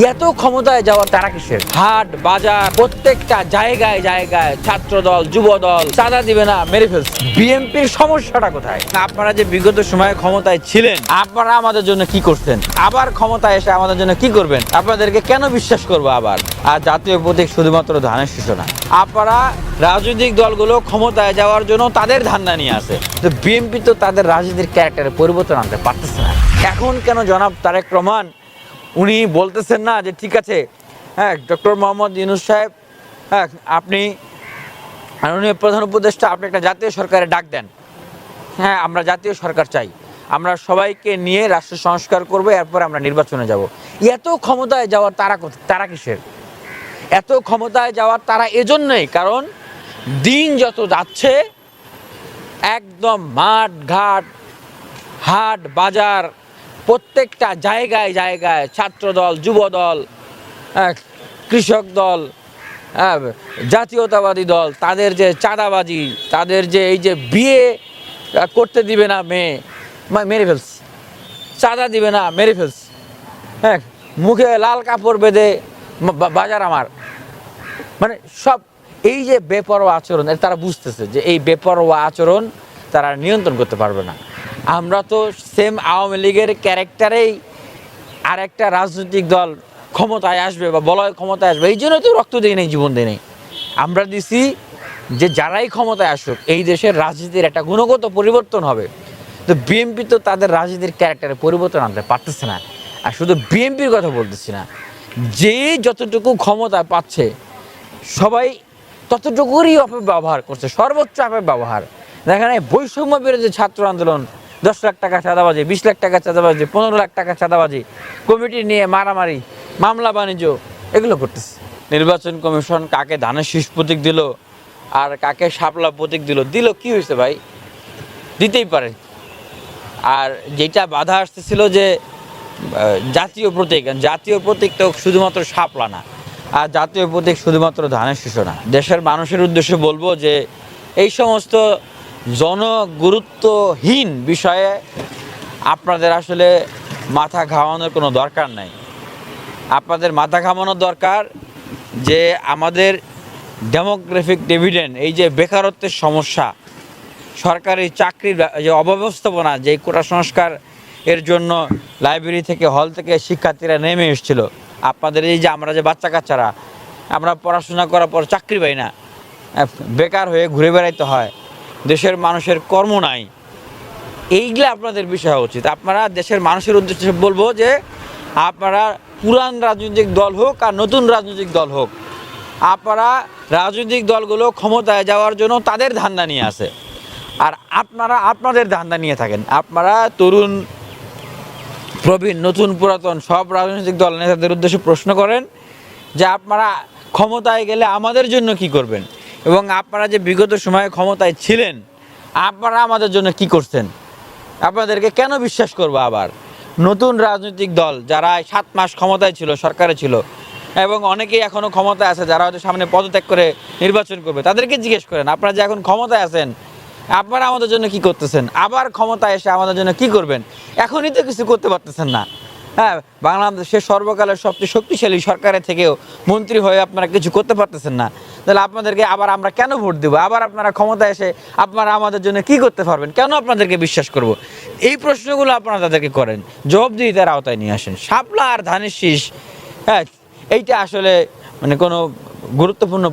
এত ক্ষমতায় যাওয়ার তারা কিসের? হাট বাজার প্রত্যেকটা জায়গায় জায়গায় ছাত্র দল যুব দল চাঁদা দিবে না মেরে ফেলছে। বিএনপির সমস্যাটা কোথায়? আপনারা যে বিগত সময়ে ক্ষমতায় ছিলেন আপনারা আমাদের জন্য কি করছেন? আবার ক্ষমতায় এসে আমাদের জন্য কি করবেন? আপনাদেরকে কেন বিশ্বাস করব আবার? আর জাতীয় প্রতীক শুধুমাত্র ধানের শীষ না। আপনারা রাজনৈতিক দলগুলো ক্ষমতায় যাওয়ার জন্য তাদের ধান্দা নিয়ে আসে তো বিএনপি তো তাদের রাজনীতির ক্যারেক্টারে পরিবর্তন আনতে পারতেছে না। এখন কেন জনাব তারেক রহমান উনি বলতেছেন না যে, ঠিক আছে হ্যাঁ ডক্টর মোহাম্মদ ইউনুস সাহেব হ্যাঁ আপনি মাননীয় প্রধান উপদেষ্টা, আপনি একটা জাতীয় সরকারে ডাক দেন। হ্যাঁ আমরা জাতীয় সরকার চাই। আমরা সবাইকে নিয়ে রাষ্ট্র সংস্কার করব, এরপর আমরা নির্বাচনে যাব। এত ক্ষমতায় যাওয়ার তারা তারা কিসের? এত ক্ষমতায় যাওয়ার তারা এজন্যই, কারণ দিন যত যাচ্ছে, একদম মাঠ ঘাট, হাট, বাজার প্রত্যেকটা জায়গায় জায়গায় ছাত্র দল যুব দল হ্যাঁ, কৃষক দল হ্যাঁ, জাতীয়তাবাদী দল তাদের যে চাঁদাবাজি তাদের যে এই যে বিয়ে করতে দিবে না মেয়ে মেরে ফেলছে। চাঁদা দিবে না মেরে ফেলছে। হ্যাঁ মুখে লাল কাপড় বেঁধে বাজার আমার। মানে সব এই যে বেপরোয়া আচরণ তারা বুঝতেছে যে এই বেপরোয়া আচরণ তারা নিয়ন্ত্রণ করতে পারবে না। আমরা তো সেম আওয়ামী লীগের ক্যারেক্টারেই আর একটা রাজনৈতিক দল ক্ষমতায় আসবে বা বলয় ক্ষমতায় আসবে, এই জন্য তো রক্ত দিই নেই, জীবন দিই নেই। আমরা দিছি যে যারাই ক্ষমতায় আসুক, এই দেশের রাজনীতির একটা গুণগত পরিবর্তন হবে। তো বিএনপি তো তাদের রাজনীতির ক্যারেক্টারে পরিবর্তন আনতে পারতেছে না। আর শুধু বিএনপির কথা বলতেছি না, যে যতটুকু ক্ষমতা পাচ্ছে, সবাই ততটুকুরই অপব্যবহার করছে, সর্বোচ্চ অপব্যবহার। দেখেন এই বৈষম্য বিরোধী ছাত্র আন্দোলন দশ লাখ টাকা চাঁদাবাজি, বিশ লাখ টাকা চাঁদাবাজি, পনেরো লাখ টাকা চাঁদাবাজি, কমিটি নিয়ে মারামারি, মামলা বাণিজ্য, এগুলো করতেছে। নির্বাচন কমিশন কাকে ধানের শীষ প্রতীক দিল আর কাকে শাপলা প্রতীক দিল? দিল কি হয়েছে ভাই? দিতেই পারে। আর যেটা বাধা আসতেছিল যে জাতীয় প্রতীক জাতীয় প্রতীক তো শুধুমাত্র শাপলা না, আর জাতীয় প্রতীক শুধুমাত্র ধানের শীষ না। দেশের মানুষের উদ্দেশ্যে বলব যে, এই সমস্ত জনগুরুত্বহীন বিষয়ে আপনাদের আসলে মাথা ঘামানোর কোনো দরকার নাই। আপনাদের মাথা ঘামানোর দরকার যে আমাদের ডেমোগ্রাফিক ডিভিডেন্ড এই যে বেকারত্বের সমস্যা, সরকারি চাকরির যে অব্যবস্থাপনা যে কোটা সংস্কার এর জন্য লাইব্রেরি থেকে হল থেকে শিক্ষার্থীরা নেমে এসেছিল। আপনাদের এই যে আমরা যে বাচ্চা কাচ্চারা আমরা পড়াশোনা করার পর চাকরি পাই না। বেকার হয়ে ঘুরে বেড়াইতে হয়। দেশের মানুষের কর্ম নাই। এইগুলো আপনাদের বিষয় উচিত। আপনারা দেশের মানুষের উদ্দেশ্যে বলব যে, আপনারা পুরান রাজনৈতিক দল হোক আর নতুন রাজনৈতিক দল হোক, আপনারা রাজনৈতিক দলগুলো ক্ষমতায় যাওয়ার জন্য তাদের ধান্দা নিয়ে আসে আর আপনারা আপনাদের ধান্দা নিয়ে থাকেন। আপনারা তরুণ, প্রবীণ, নতুন, পুরাতন সব রাজনৈতিক দল নেতাদের উদ্দেশ্যে প্রশ্ন করেন যে, আপনারা ক্ষমতায় গেলে আমাদের জন্য কি করবেন? এবং আপনারা যে বিগত সময়ে ক্ষমতায় ছিলেন, আপনারা আমাদের জন্য কি করছেন? আপনাদেরকে কেন বিশ্বাস করব আবার? নতুন রাজনৈতিক দল যারা সাত মাস ক্ষমতায় ছিল, সরকারে ছিল, এবং অনেকেই এখনও ক্ষমতায় আছে, যারা হয়তো সামনে পদত্যাগ করে নির্বাচন করবে, তাদেরকে জিজ্ঞেস করেন, আপনারা যে এখন ক্ষমতায় আছেন, আপনারা আমাদের জন্য কি করতেছেন? আবার ক্ষমতায় এসে আমাদের জন্য কি করবেন? এখনই তো কিছু করতে পারতেছেন না। হ্যাঁ বাংলাদেশের সর্বকালের সবচেয়ে শক্তিশালী সরকারের থেকেও মন্ত্রী হয়ে আপনারা কিছু করতে পারতেছেন না। তাহলে আপনাদেরকে আবার আমরা কেন ভোট দেবো? আবার আপনারা ক্ষমতায় এসে আপনারা আমাদের জন্য কি করতে পারবেন? কেন আপনাদেরকে বিশ্বাস করব? এই প্রশ্নগুলো আপনারা তাদেরকে করেন। জবাব দিয়ে জবাবদিহিতার আওতায় নিয়ে আসেন। শাপলা আর ধানের শীষ হ্যাঁ এইটা আসলে মানে কোনো গুরুত্বপূর্ণ